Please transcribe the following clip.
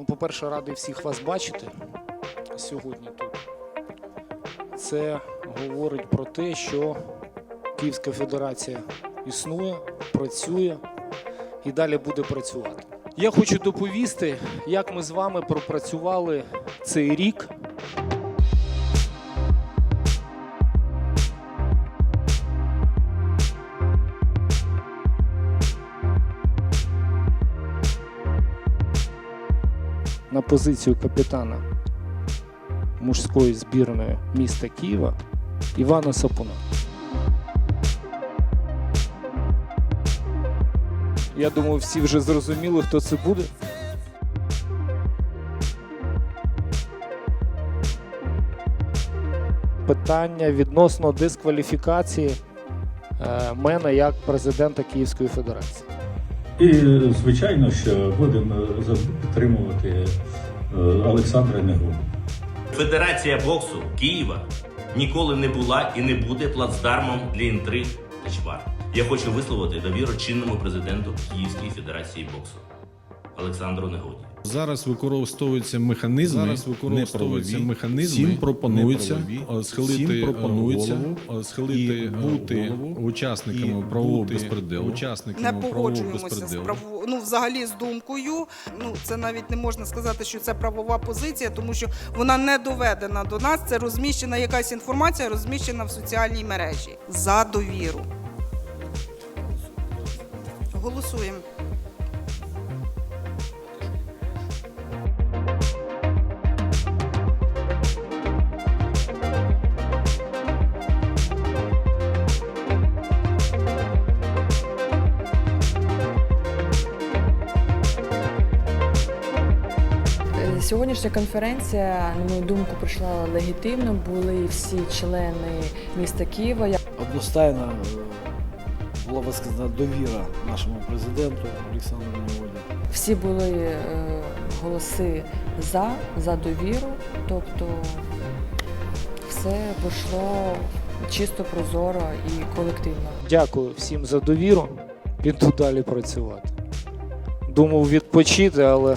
Ну, по-перше, радий всіх вас бачити сьогодні тут. Це говорить про те, що Київська Федерація існує, працює і далі буде працювати. Я хочу доповісти, як ми з вами пропрацювали цей рік. На позицію капітана мужської збірної міста Києва Івана Сапуна. Я думаю, всі вже зрозуміли, хто це буде. Питання відносно дискваліфікації е, мене як президента Київської Федерації. І звичайно, що будемо завжди підтримувати е, Олександра Негоду. Федерація боксу Києва ніколи не була і не буде плацдармом для інтриг та чвар. Я хочу висловити довіру чинному президенту Київської Федерації боксу Олександру Негоді. Зараз використовуються механізми, Зараз використовуються неправові. механізми, Всім пропонується неправові. е, схилити, Всім е, пропонується, голову, е, схилити і бути голову учасниками і правового бути безпределу. не Учасниками правового погоджуємося з право, ну взагалі з думкою. Ну це навіть не можна сказати, що це правова позиція, тому що вона не доведена до нас. Це розміщена якась інформація, розміщена в соціальній мережі за довіру. Голосуємо. Сьогоднішня конференція, на мою думку, пройшла легітимно. Були всі члени міста Києва. Одностайна е, була висказана довіра нашому президенту Олександру Неводі. всі були е, голоси за, за довіру. Тобто все пройшло чисто прозоро і колективно. Дякую всім за довіру. Піду далі працювати. Думав відпочити, але